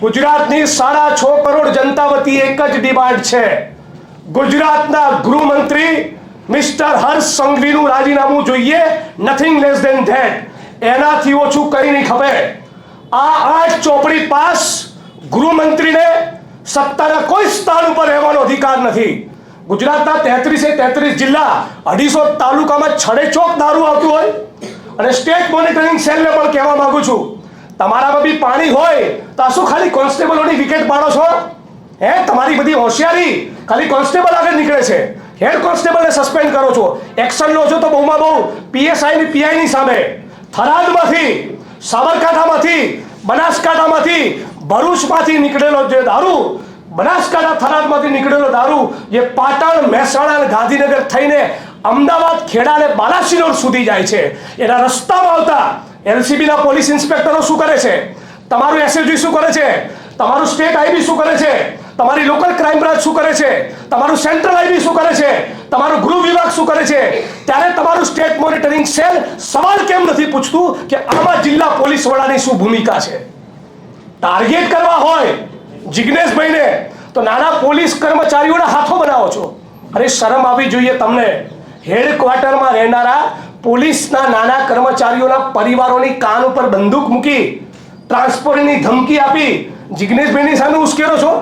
ગુજરાતની સાડા છ કરોડ જનતા વતી એક જ ડિમાન્ડ છે. ગુજરાતના ગૃહમંત્રી મિસ્ટર હર્ષ સંઘવીનું રાજીનામું જોઈએ નથિંગ લેસ દેન ધેટ એનાથી ઓછું કંઈ નહીં ખબર. આ આઠ ચોપડી પાસ ગૃહમંત્રીને સત્તાના કોઈ સ્થાન ઉપર રહેવાનો અધિકાર નથી. ગુજરાતના તેત્રીસે તેત્રીસ જિલ્લા અઢીસો તાલુકામાં છડેચોક દારૂ આવતું હોય. અને સ્ટેટ મોનિટરિંગ સેલને પણ કહેવા માંગુ છું. તમારામાં બી પાણી હોય તો શું ખાલી કોન્સ્ટેબલોની વિકેટ પાડો છો? હે, તમારી બધી હોશિયારી ખાલી કોન્સ્ટેબલ આગળ નીકળે છે. હેડ કોન્સ્ટેબલને સસ્પેન્ડ કરો છો. એક્શન લો છો તો બહુમાં બહુ, પીએસઆઈ ની પીઆઈ ની સામે. થરાદમાંથી, સાબરકાંઠામાંથી, બનાસકાંઠામાંથી ભરૂચમાંથી નીકળેલો જે દારૂ, બનાસકાંઠા થરાદમાંથી નીકળેલો દારૂ જે પાટણ, મહેસાણા અને ગાંધીનગર થઈને અમદાવાદ, ખેડા અને બાલાસિનોર સુધી જાય છે. એના રસ્તામાં આવતા એલસીબીના પોલીસ ઇન્સ્પેક્ટરો શું કરે છે? તમારું એસએસજી શું કરે છે? તમારું સ્ટેટ આઈબી શું કરે છે? તમારી લોકલ ક્રાઇમ બ્રાન્ચ શું કરે છે? તમારું સેન્ટ્રલ આઈબી શું કરે છે? તમારું ગૃહ વિભાગ શું કરે છે? ત્યારે તમારું સ્ટેટ મોનિટરિંગ સેલ સવાલ કેમ નથી પૂછતું કે આમાં જિલ્લા પોલીસ વડાની શું ભૂમિકા છે? ટાર્ગેટ કરવા હોય જિજ્ઞેશભાઈને તો નાના પોલીસ કર્મચારીઓના હાથો બનાવો છો. અરે શરમ આવી જોઈએ તમને. હેડક્વાર્ટરમાં રહેનારા પોલીસના નાના કર્મચારીઓના પરિવારોની કાન ઉપર બંદૂક મૂકી, ટ્રાન્સપોર્ટની ધમકી આપી. જિગ્નેશભાઈની સામે ઉશ્કેરો છો?